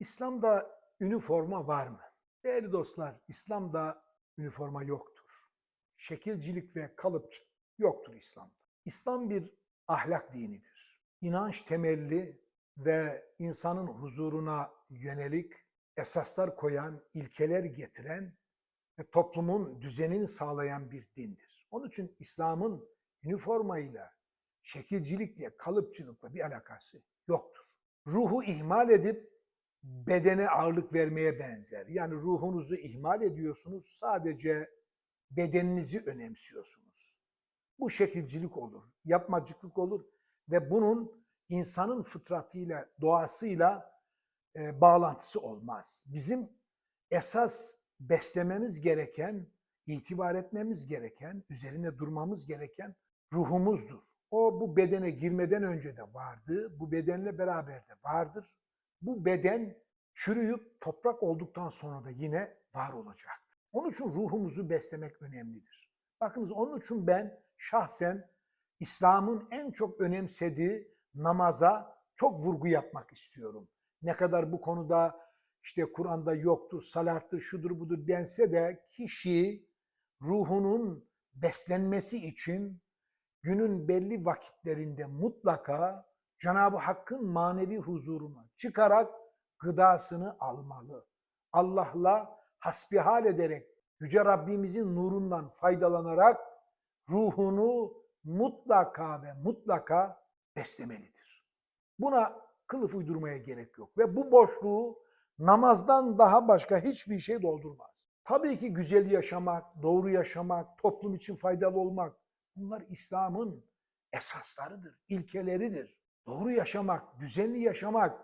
İslam'da üniforma var mı? Değerli dostlar, İslam'da üniforma yoktur. Şekilcilik ve kalıpçı yoktur İslam'da. İslam bir ahlak dinidir. İnanç temelli ve insanın huzuruna yönelik esaslar koyan, ilkeler getiren ve toplumun düzenini sağlayan bir dindir. Onun için İslam'ın üniformayla, şekilcilikle, kalıpçılıkla bir alakası yoktur. Ruhu ihmal edip bedene ağırlık vermeye benzer. Yani ruhunuzu ihmal ediyorsunuz, sadece bedeninizi önemsiyorsunuz. Bu şekilcilik olur, yapmacıklık olur ve bunun insanın fıtratıyla, doğasıyla e, bağlantısı olmaz. Bizim esas beslememiz gereken, itibar etmemiz gereken, üzerine durmamız gereken ruhumuzdur. O bu bedene girmeden önce de vardı, bu bedenle beraber de vardır. Bu beden çürüyüp toprak olduktan sonra da yine var olacaktır. Onun için ruhumuzu beslemek önemlidir. Bakınız onun için ben şahsen İslam'ın en çok önemsediği namaza çok vurgu yapmak istiyorum. Ne kadar bu konuda işte Kur'an'da yoktur, salattır, şudur budur dense de kişi ruhunun beslenmesi için günün belli vakitlerinde mutlaka Cenab-ı Hakk'ın manevi huzuruna çıkarak gıdasını almalı. Allah'la hasbihal ederek Yüce Rabbimizin nurundan faydalanarak ruhunu mutlaka ve mutlaka beslemelidir. Buna kılıf uydurmaya gerek yok ve bu boşluğu namazdan daha başka hiçbir şey doldurmaz. Tabii ki güzel yaşamak, doğru yaşamak, toplum için faydalı olmak bunlar İslam'ın esaslarıdır, ilkeleridir. Doğru yaşamak, düzenli yaşamak,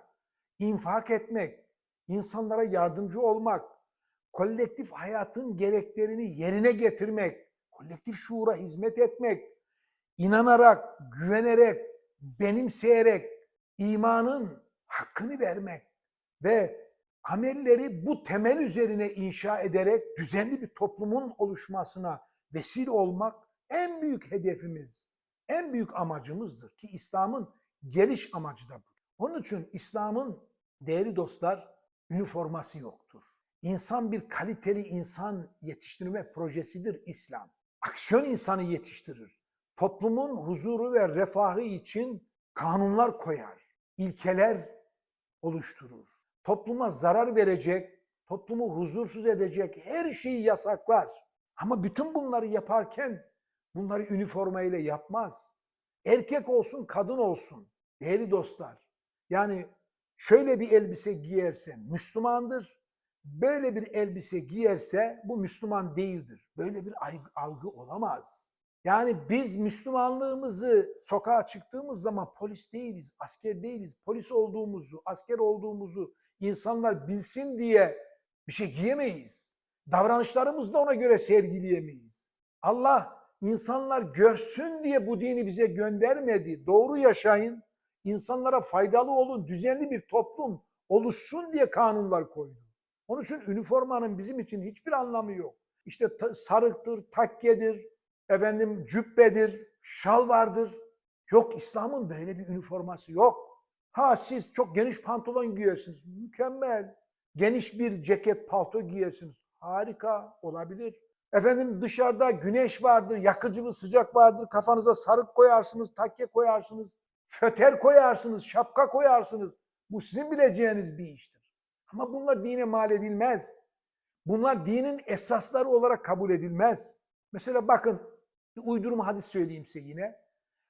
infak etmek, insanlara yardımcı olmak, kolektif hayatın gereklerini yerine getirmek, kolektif şuura hizmet etmek, inanarak, güvenerek, benimseyerek imanın hakkını vermek ve amelleri bu temel üzerine inşa ederek düzenli bir toplumun oluşmasına vesile olmak en büyük hedefimiz, en büyük amacımızdır ki İslam'ın geliş amacı da bu. Onun için İslam'ın değerli dostlar üniforması yoktur. İnsan bir kaliteli insan yetiştirme projesidir İslam. Aksiyon insanı yetiştirir. Toplumun huzuru ve refahı için kanunlar koyar, ilkeler oluşturur. Topluma zarar verecek, toplumu huzursuz edecek her şeyi yasaklar. Ama bütün bunları yaparken bunları üniformayla yapmaz. Erkek olsun, kadın olsun. Değerli dostlar. Yani şöyle bir elbise giyerse Müslümandır. Böyle bir elbise giyerse bu Müslüman değildir. Böyle bir algı olamaz. Yani biz Müslümanlığımızı sokağa çıktığımız zaman polis değiliz, asker değiliz. Polis olduğumuzu, asker olduğumuzu insanlar bilsin diye bir şey giyemeyiz. Davranışlarımızı da ona göre sergileyemeyiz. Allah insanlar görsün diye bu dini bize göndermedi. Doğru yaşayın, insanlara faydalı olun, düzenli bir toplum oluşsun diye kanunlar koydu. Onun için üniformanın bizim için hiçbir anlamı yok. İşte sarıktır, takkedir, efendim cübbedir, şal vardır. Yok İslam'ın böyle bir üniforması yok. Ha siz çok geniş pantolon giyersiniz. Mükemmel. Geniş bir ceket, palto giyersiniz. Harika olabilir. Efendim dışarıda güneş vardır, yakıcı bir sıcak vardır. Kafanıza sarık koyarsınız, takke koyarsınız. Föter koyarsınız, şapka koyarsınız. Bu sizin bileceğiniz bir iştir. Ama bunlar dine mal edilmez. Bunlar dinin esasları olarak kabul edilmez. Mesela bakın bir uydurma hadis söyleyeyim size yine.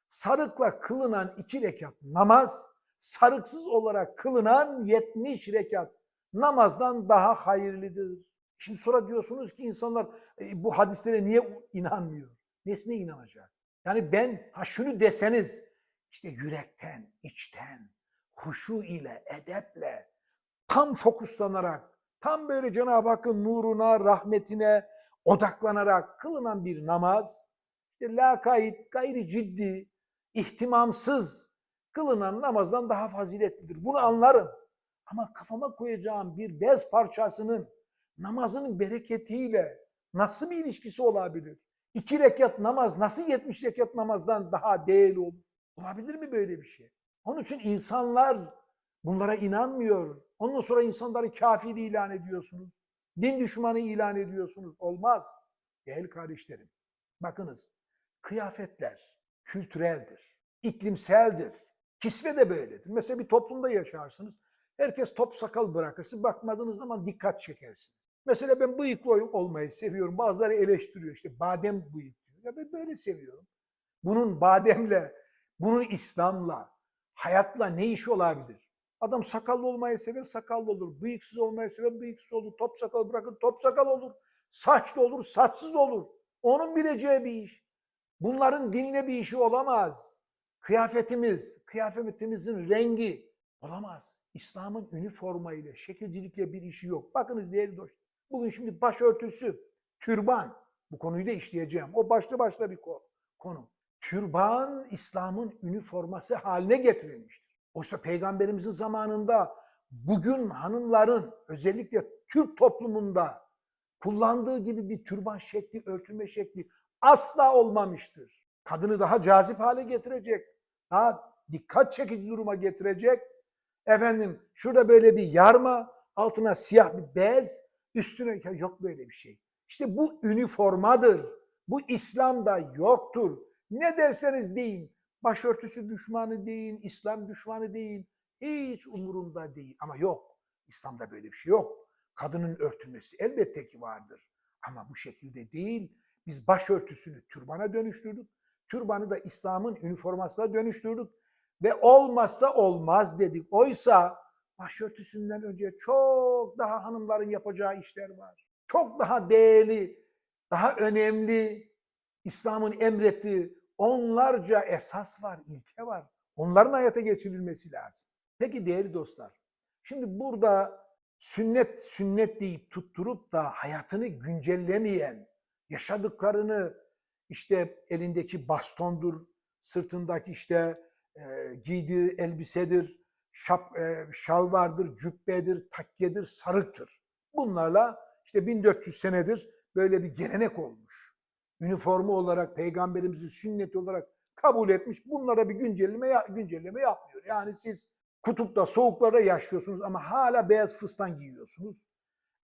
Sarıkla kılınan iki rekat namaz, sarıksız olarak kılınan 70 rekat namazdan daha hayırlıdır. Şimdi sonra diyorsunuz ki insanlar e, bu hadislere niye inanmıyor? Nesine inanacak? Yani ben ha şunu deseniz işte yürekten, içten, huşu ile, edeple, tam fokuslanarak, tam böyle Cenab-ı Hakk'ın nuruna, rahmetine odaklanarak kılınan bir namaz, işte lakayt, gayri ciddi, ihtimamsız kılınan namazdan daha faziletlidir. Bunu anlarım. Ama kafama koyacağım bir bez parçasının namazının bereketiyle nasıl bir ilişkisi olabilir? İki rekat namaz nasıl 70 rekat namazdan daha değerli olur? Olabilir mi böyle bir şey? Onun için insanlar bunlara inanmıyor. Ondan sonra insanları kafir ilan ediyorsunuz. Din düşmanı ilan ediyorsunuz. Olmaz. Değerli kardeşlerim, bakınız kıyafetler kültüreldir, iklimseldir. Kisve de böyledir. Mesela bir toplumda yaşarsınız. Herkes top sakal bırakır. Siz bakmadığınız zaman dikkat çekersiniz. Mesela ben bıyıklı olmayı seviyorum. Bazıları eleştiriyor işte badem bıyık diyor. Ya ben böyle seviyorum. Bunun bademle, bunun İslam'la, hayatla ne işi olabilir? Adam sakallı olmayı sever, sakallı olur. Bıyıksız olmayı sever, bıyıksız olur. Top sakal bırakır, top sakal olur. Saçlı olur, saçsız olur. Onun bileceği bir iş. Bunların dinle bir işi olamaz. Kıyafetimiz, kıyafetimizin rengi olamaz. İslam'ın üniforma ile, şekilcilikle bir işi yok. Bakınız değerli dostlar. Bugün şimdi başörtüsü, türban. Bu konuyu da işleyeceğim. O başlı başlı bir konu. Türban İslam'ın üniforması haline getirilmiştir. Oysa peygamberimizin zamanında bugün hanımların özellikle Türk toplumunda kullandığı gibi bir türban şekli, örtülme şekli asla olmamıştır. Kadını daha cazip hale getirecek, daha dikkat çekici duruma getirecek. Efendim şurada böyle bir yarma, altına siyah bir bez, üstüne yok böyle bir şey. İşte bu üniformadır. Bu İslam'da yoktur. Ne derseniz deyin. Başörtüsü düşmanı deyin, İslam düşmanı deyin. Hiç umurumda değil. Ama yok. İslam'da böyle bir şey yok. Kadının örtülmesi elbette ki vardır. Ama bu şekilde değil. Biz başörtüsünü türbana dönüştürdük. Türbanı da İslam'ın üniformasına dönüştürdük. Ve olmazsa olmaz dedik. Oysa başörtüsünden önce çok daha hanımların yapacağı işler var. Çok daha değerli, daha önemli İslam'ın emrettiği onlarca esas var, ilke var. Onların hayata geçirilmesi lazım. Peki değerli dostlar, şimdi burada sünnet sünnet deyip tutturup da hayatını güncellemeyen, yaşadıklarını işte elindeki bastondur, sırtındaki işte e, giydiği elbisedir, şap, e, şal vardır, cübbedir, takkedir, sarıktır. Bunlarla işte 1400 senedir böyle bir gelenek olmuş. Üniforma olarak peygamberimizin sünneti olarak kabul etmiş. Bunlara bir güncelleme güncelleme yapmıyor. Yani siz kutupta, soğuklarda yaşıyorsunuz ama hala beyaz fıstan giyiyorsunuz.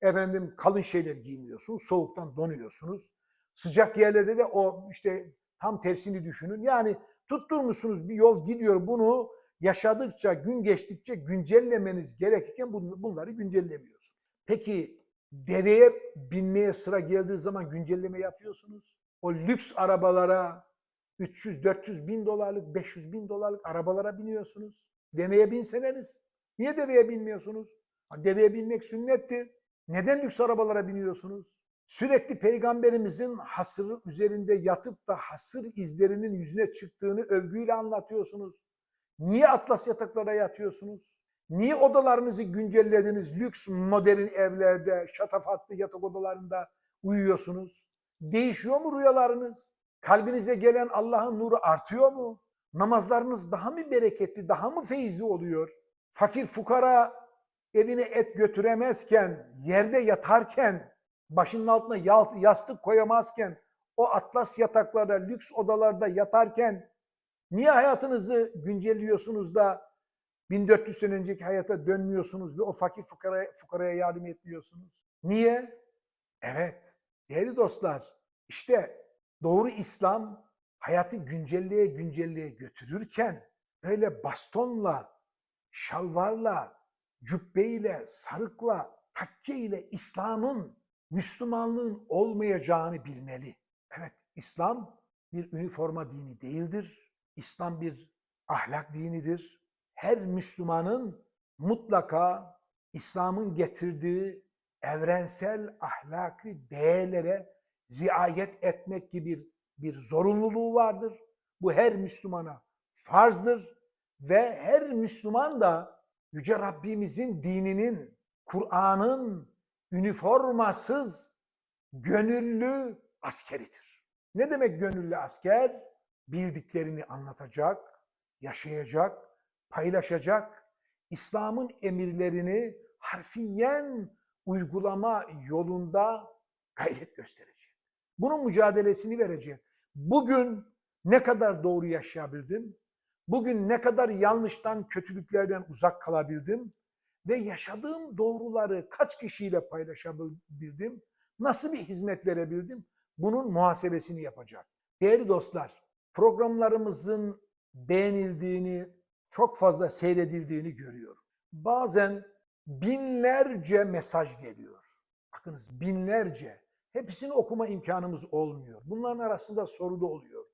Efendim kalın şeyler giymiyorsunuz. Soğuktan donuyorsunuz. Sıcak yerlerde de o işte tam tersini düşünün. Yani tutturmuşsunuz bir yol gidiyor bunu yaşadıkça, gün geçtikçe güncellemeniz gerekirken bunları güncellemiyorsunuz. Peki deveye binmeye sıra geldiği zaman güncelleme yapıyorsunuz. O lüks arabalara 300, 400 bin dolarlık, 500 bin dolarlık arabalara biniyorsunuz. Deveye binseniz. Niye deveye binmiyorsunuz? Deveye binmek sünnettir. Neden lüks arabalara biniyorsunuz? Sürekli peygamberimizin hasırı üzerinde yatıp da hasır izlerinin yüzüne çıktığını övgüyle anlatıyorsunuz. Niye atlas yataklara yatıyorsunuz? Niye odalarınızı güncellediniz? Lüks modern evlerde, şatafatlı yatak odalarında uyuyorsunuz. Değişiyor mu rüyalarınız? Kalbinize gelen Allah'ın nuru artıyor mu? Namazlarınız daha mı bereketli, daha mı feyizli oluyor? Fakir fukara evine et götüremezken, yerde yatarken, başının altına yastık koyamazken, o atlas yataklarda, lüks odalarda yatarken niye hayatınızı güncelliyorsunuz da 1400 sene önceki hayata dönmüyorsunuz ve o fakir fukaraya, fukaraya yardım etmiyorsunuz? Niye? Evet, değerli dostlar, işte doğru İslam hayatı güncelliğe güncelliğe götürürken öyle bastonla, şalvarla, cübbeyle, sarıkla, takke ile İslam'ın, Müslümanlığın olmayacağını bilmeli. Evet, İslam bir üniforma dini değildir. İslam bir ahlak dinidir. Her Müslümanın mutlaka İslam'ın getirdiği evrensel ahlaki değerlere riayet etmek gibi bir zorunluluğu vardır. Bu her Müslümana farzdır ve her Müslüman da Yüce Rabbimizin dininin, Kur'an'ın üniformasız gönüllü askeridir. Ne demek gönüllü asker? Bildiklerini anlatacak, yaşayacak, paylaşacak, İslam'ın emirlerini harfiyen uygulama yolunda gayret gösterecek. Bunun mücadelesini verecek. Bugün ne kadar doğru yaşayabildim? Bugün ne kadar yanlıştan, kötülüklerden uzak kalabildim? ve yaşadığım doğruları kaç kişiyle paylaşabildim? Nasıl bir hizmet verebildim? Bunun muhasebesini yapacak. Değerli dostlar, programlarımızın beğenildiğini, çok fazla seyredildiğini görüyorum. Bazen binlerce mesaj geliyor. Bakınız binlerce. Hepsini okuma imkanımız olmuyor. Bunların arasında soru da oluyor.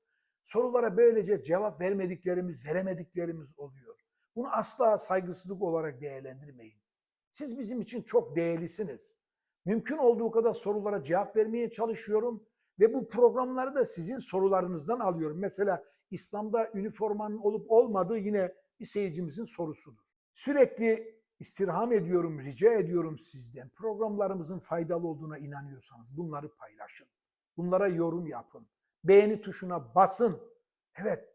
Sorulara böylece cevap vermediklerimiz, veremediklerimiz oluyor. Bunu asla saygısızlık olarak değerlendirmeyin. Siz bizim için çok değerlisiniz. Mümkün olduğu kadar sorulara cevap vermeye çalışıyorum ve bu programları da sizin sorularınızdan alıyorum. Mesela İslam'da üniformanın olup olmadığı yine bir seyircimizin sorusudur. Sürekli istirham ediyorum, rica ediyorum sizden. Programlarımızın faydalı olduğuna inanıyorsanız bunları paylaşın. Bunlara yorum yapın. Beğeni tuşuna basın. Evet,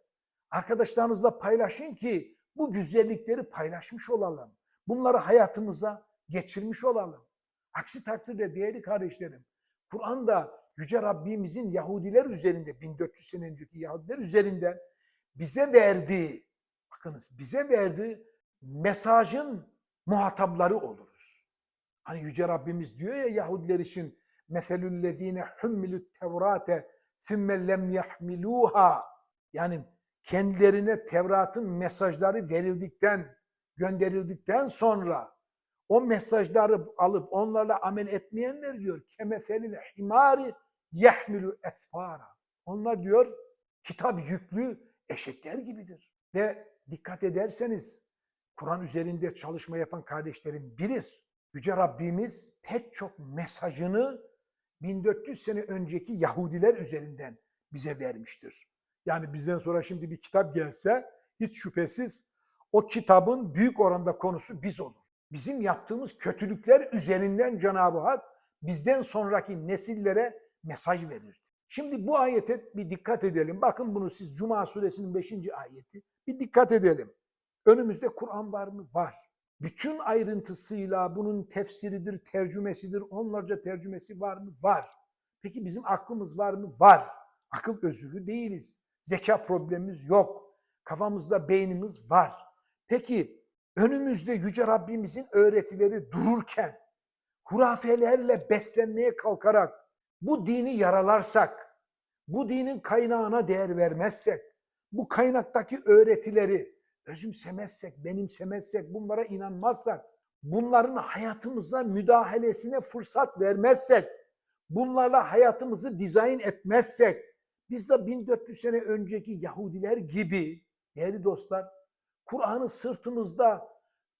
arkadaşlarınızla paylaşın ki bu güzellikleri paylaşmış olalım. Bunları hayatımıza geçirmiş olalım. Aksi takdirde değerli kardeşlerim, Kur'an'da Yüce Rabbimizin Yahudiler üzerinde, 1400 sene önceki Yahudiler üzerinden bize verdiği, bakınız bize verdiği mesajın muhatapları oluruz. Hani Yüce Rabbimiz diyor ya Yahudiler için meselüllezine hummilü't tevrate sümme lem yahmiluha yani kendilerine Tevrat'ın mesajları verildikten, gönderildikten sonra o mesajları alıp onlarla amel etmeyenler diyor kemeselil himari yahmilu esfara. Onlar diyor kitap yüklü eşekler gibidir. Ve dikkat ederseniz Kur'an üzerinde çalışma yapan kardeşlerim bilir. Yüce Rabbimiz pek çok mesajını 1400 sene önceki Yahudiler üzerinden bize vermiştir. Yani bizden sonra şimdi bir kitap gelse hiç şüphesiz o kitabın büyük oranda konusu biz olur. Bizim yaptığımız kötülükler üzerinden Cenab-ı Hak bizden sonraki nesillere mesaj verir. Şimdi bu ayete bir dikkat edelim. Bakın bunu siz Cuma suresinin 5. ayeti. Bir dikkat edelim. Önümüzde Kur'an var mı? Var. Bütün ayrıntısıyla bunun tefsiridir, tercümesidir, onlarca tercümesi var mı? Var. Peki bizim aklımız var mı? Var. Akıl özürlü değiliz. Zeka problemimiz yok. Kafamızda beynimiz var. Peki önümüzde Yüce Rabbimizin öğretileri dururken hurafelerle beslenmeye kalkarak bu dini yaralarsak, bu dinin kaynağına değer vermezsek, bu kaynaktaki öğretileri özümsemezsek, benimsemezsek, bunlara inanmazsak, bunların hayatımıza müdahalesine fırsat vermezsek, bunlarla hayatımızı dizayn etmezsek, biz de 1400 sene önceki Yahudiler gibi değerli dostlar, Kur'an'ı sırtımızda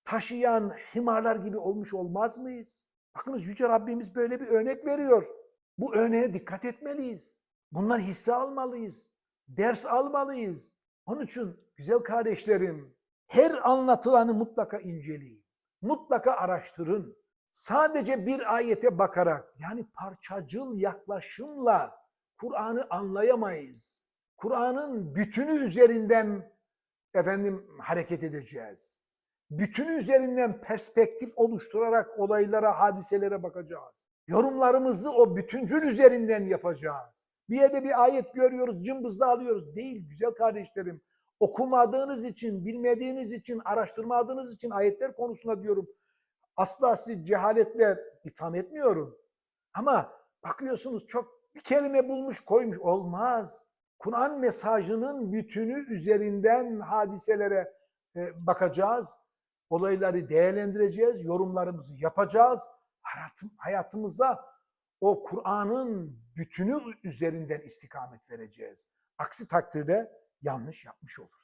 taşıyan himarlar gibi olmuş olmaz mıyız? Bakınız Yüce Rabbimiz böyle bir örnek veriyor. Bu örneğe dikkat etmeliyiz. Bundan hisse almalıyız. Ders almalıyız. Onun için güzel kardeşlerim her anlatılanı mutlaka inceleyin. Mutlaka araştırın. Sadece bir ayete bakarak yani parçacıl yaklaşımla Kur'an'ı anlayamayız. Kur'an'ın bütünü üzerinden efendim hareket edeceğiz. Bütünü üzerinden perspektif oluşturarak olaylara, hadiselere bakacağız. Yorumlarımızı o bütüncül üzerinden yapacağız. Bir yerde bir ayet görüyoruz, cımbızda alıyoruz. Değil güzel kardeşlerim. Okumadığınız için, bilmediğiniz için, araştırmadığınız için ayetler konusunda diyorum. Asla sizi cehaletle itham etmiyorum. Ama bakıyorsunuz çok bir kelime bulmuş koymuş. Olmaz. Kur'an mesajının bütünü üzerinden hadiselere e, bakacağız. Olayları değerlendireceğiz, yorumlarımızı yapacağız. Hayatım, hayatımıza o Kur'an'ın bütünü üzerinden istikamet vereceğiz. Aksi takdirde yanlış yapmış olur.